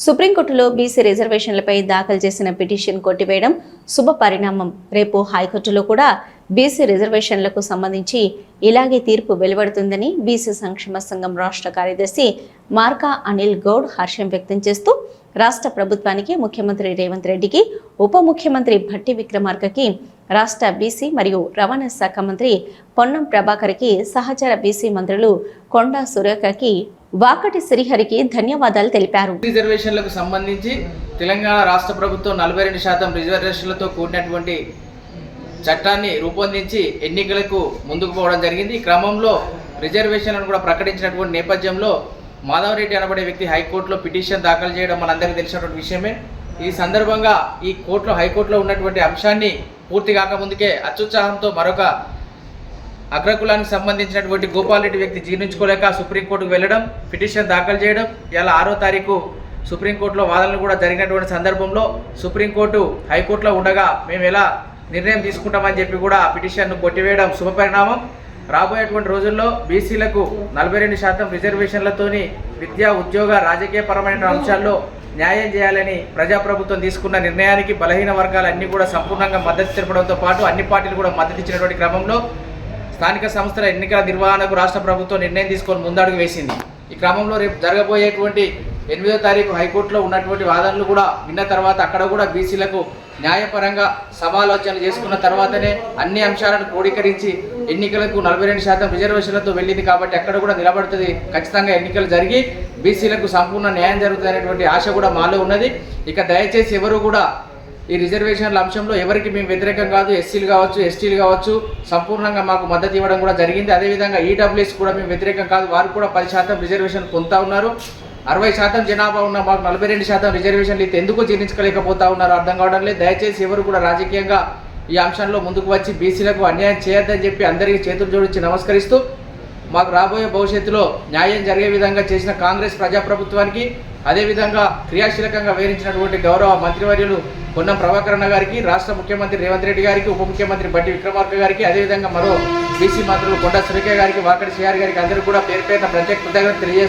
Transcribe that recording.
సుప్రీంకోర్టులో బీసీ రిజర్వేషన్లపై దాఖలు చేసిన పిటిషన్ కొట్టివేయడం శుభ పరిణామం రేపు హైకోర్టులో కూడా బీసీ రిజర్వేషన్లకు సంబంధించి ఇలాగే తీర్పు వెలువడుతుందని బీసీ సంక్షేమ సంఘం రాష్ట్ర కార్యదర్శి మార్కా అనిల్ గౌడ్ హర్షం వ్యక్తం చేస్తూ రాష్ట్ర ప్రభుత్వానికి ముఖ్యమంత్రి రేవంత్ రెడ్డికి ఉప ముఖ్యమంత్రి భట్టి విక్రమార్కకి రాష్ట్ర బీసీ మరియు రవాణా శాఖ మంత్రి పొన్నం ప్రభాకర్కి సహచర బీసీ మంత్రులు కొండా సురేఖకి వాకటి శ్రీహరికి ధన్యవాదాలు తెలిపారు. రిజర్వేషన్లకు సంబంధించి తెలంగాణ రాష్ట్ర ప్రభుత్వం నలభై రెండు శాతం రిజర్వేషన్లతో కూడినటువంటి చట్టాన్ని రూపొందించి ఎన్నికలకు ముందుకు పోవడం జరిగింది. ఈ క్రమంలో రిజర్వేషన్లను కూడా ప్రకటించినటువంటి నేపథ్యంలో మాధవరెడ్డి అనబడే వ్యక్తి హైకోర్టులో పిటిషన్ దాఖలు చేయడం మనందరికీ తెలిసినటువంటి విషయమే. ఈ సందర్భంగా ఈ కోర్టులో హైకోర్టులో ఉన్నటువంటి అంశాన్ని పూర్తి కాకముందుకే అత్యుత్సాహంతో మరొక అగ్రకులానికి సంబంధించినటువంటి గోపాల్రెడ్డి వ్యక్తి జీర్ణించుకోలేక సుప్రీంకోర్టుకు వెళ్ళడం పిటిషన్ దాఖలు చేయడం ఇలా ఆరో తారీఖు సుప్రీంకోర్టులో వాదనలు కూడా జరిగినటువంటి సందర్భంలో సుప్రీంకోర్టు హైకోర్టులో ఉండగా మేము ఎలా నిర్ణయం తీసుకుంటామని చెప్పి కూడా ఆ పిటిషన్ను కొట్టివేయడం శుభపరిణామం. రాబోయేటువంటి రోజుల్లో బీసీలకు నలభై రెండు శాతం రిజర్వేషన్లతోని విద్యా ఉద్యోగ రాజకీయపరమైన అంశాల్లో న్యాయం చేయాలని ప్రజాప్రభుత్వం తీసుకున్న నిర్ణయానికి బలహీన వర్గాలన్నీ కూడా సంపూర్ణంగా మద్దతు తెలపడంతో పాటు అన్ని పార్టీలు కూడా మద్దతు ఇచ్చినటువంటి క్రమంలో స్థానిక సంస్థల ఎన్నికల నిర్వహణకు రాష్ట్ర ప్రభుత్వం నిర్ణయం తీసుకొని ముందడుగు వేసింది. ఈ క్రమంలో రేపు జరగబోయేటువంటి ఎనిమిదో తారీఖు హైకోర్టులో ఉన్నటువంటి వాదనలు కూడా విన్న తర్వాత అక్కడ కూడా బీసీలకు న్యాయపరంగా సమాలోచనలు చేసుకున్న తర్వాతనే అన్ని అంశాలను క్రోడీకరించి ఎన్నికలకు నలభై రెండు శాతం రిజర్వేషన్లతో వెళ్ళింది కాబట్టి అక్కడ కూడా నిలబడుతుంది. ఖచ్చితంగా ఎన్నికలు జరిగి బీసీలకు సంపూర్ణ న్యాయం జరుగుతుంది ఆశ కూడా మాలో ఉన్నది. ఇక దయచేసి ఎవరు కూడా ఈ రిజర్వేషన్ల అంశంలో ఎవరికి మేము వ్యతిరేకం కాదు. ఎస్సీలు కావచ్చు ఎస్టీలు కావచ్చు సంపూర్ణంగా మాకు మద్దతు ఇవ్వడం కూడా జరిగింది. అదేవిధంగా ఈడబ్ల్యూఎస్ కూడా మేము వ్యతిరేకం కాదు. వారు కూడా పది శాతం రిజర్వేషన్ పొందుతా ఉన్నారు. అరవై శాతం జనాభా ఉన్న మాకు నలభై రెండు శాతం రిజర్వేషన్లు ఇస్తే ఎందుకు జీర్ణించుకోలేకపోతా ఉన్నారు అర్థం కావడం లేదు. దయచేసి ఎవరు కూడా రాజకీయంగా ఈ అంశంలో ముందుకు వచ్చి బీసీలకు అన్యాయం చేయొద్దని చెప్పి అందరికీ చేతులు జోడించి నమస్కరిస్తూ మాకు రాబోయే భవిష్యత్తులో న్యాయం జరిగే విధంగా చేసిన కాంగ్రెస్ ప్రజాప్రభుత్వానికి అదేవిధంగా క్రియాశీలకంగా వేరించినటువంటి గౌరవ మంత్రివర్యులు పొన్నం ప్రభాకరణ గారికి రాష్ట్ర ముఖ్యమంత్రి రేవంత్ రెడ్డి గారికి ఉప ముఖ్యమంత్రి బట్టి విక్రమార్క గారికి అదేవిధంగా మరో బీసీ మంత్రులు కొండ సురేఖ గారికి వాకడి సిఆర్ గారికి అందరూ కూడా పేరు పేరున ప్రత్యేక కృతజ్ఞత తెలియజేస్తారు